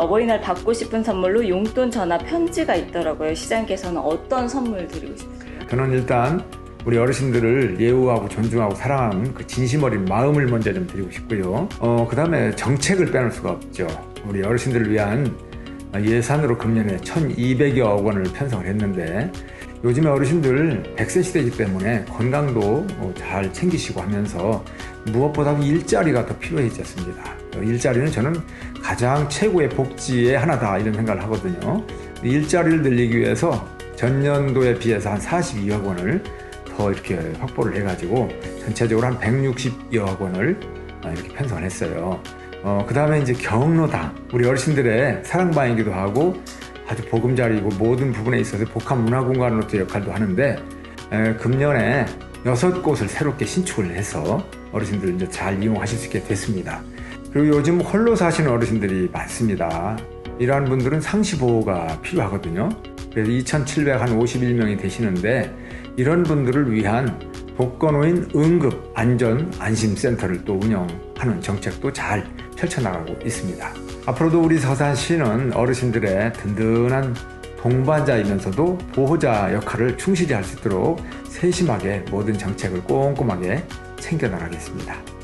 어버이날 받고 싶은 선물로 용돈, 전화, 편지가 있더라고요. 시장님께서는 어떤 선물 드리고 싶으세요? 저는 일단 우리 어르신들을 예우하고 존중하고 사랑하는 그 진심 어린 마음을 먼저 좀 드리고 싶고요. 어, 그 다음에 정책을 빼놓을 수가 없죠. 우리 어르신들을 위한 예산으로 금년에 1,200여 원을 편성을 했는데 요즘에 어르신들 100세 시대이기 때문에 건강도 어, 잘 챙기시고 하면서 무엇보다도 일자리가 더 필요해지 않습니다. 어, 일자리는 저는 가장 최고의 복지의 하나다 이런 생각을 하거든요. 일자리를 늘리기 위해서 전년도에 비해서 한 42억 원을 더 이렇게 확보를 해가지고 전체적으로 한 160여억 원을 아, 이렇게 편성을 했어요. 어, 그 다음에 이제 경로당. 우리 어르신들의 사랑방이기도 하고 아주 보금자리이고 모든 부분에 있어서 복합 문화 공간으로서 역할도 하는데 에, 금년에 여섯 곳을 새롭게 신축을 해서 어르신들 이제 잘 이용하실 수 있게 됐습니다. 그리고 요즘 홀로 사시는 어르신들이 많습니다. 이러한 분들은 상시 보호가 필요하거든요. 그래서 2,751명이 되시는데 이런 분들을 위한 독거노인 응급 안전 안심센터를 또 운영하는 정책도 잘 펼쳐나가고 있습니다. 앞으로도 우리 서산시는 어르신들의 든든한 동반자이면서도 보호자 역할을 충실히 할 수 있도록 세심하게 모든 정책을 꼼꼼하게 챙겨나가겠습니다.